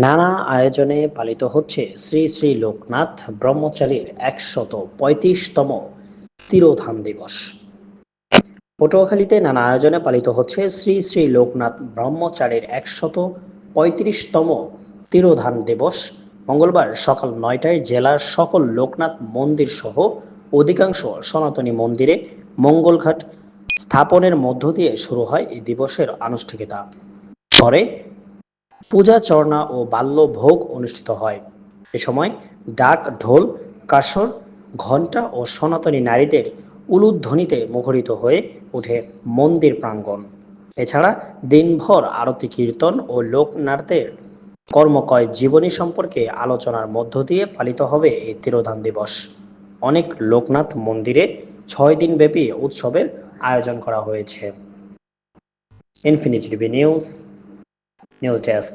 নানা আয়োজনে পালিত হচ্ছে শ্রী শ্রী লোকনাথ ব্রহ্মচারীর একশত পঁয়ত্রিশতম তিরোধান দিবস। পটুয়াখালীতে নানা আয়োজনে পালিত হচ্ছে শ্রী শ্রী লোকনাথ ব্রহ্মচারীর একশত পঁয়ত্রিশতম তিরোধান দিবস। মঙ্গলবার সকাল নয়টায় জেলার সকল লোকনাথ মন্দির সহ অধিকাংশ সনাতনী মন্দিরে মঙ্গলঘাট স্থাপনের মধ্য দিয়ে শুরু হয় এই দিবসের আনুষ্ঠানিকতা পরে পূজা, চর্ণা ও বাল্য ভোগ অনুষ্ঠিত হয়। এ সময় ডাক, ঢোল, কাসর, ঘণ্টা ও সনাতনী নারীদের উলুধ্বনিতে মুখরিত হয়ে ওঠে মন্দির প্রাঙ্গণ। এছাড়া দিনভর আরতি, কীর্তন ও লোকনাথের কর্মকয় জীবনী সম্পর্কে আলোচনার মধ্য দিয়ে পালিত হবে এই তিরোধান দিবস। অনেক লোকনাথ মন্দিরে ছয় দিন ব্যাপী উৎসবের আয়োজন করা হয়েছে। Infinity TV news news desk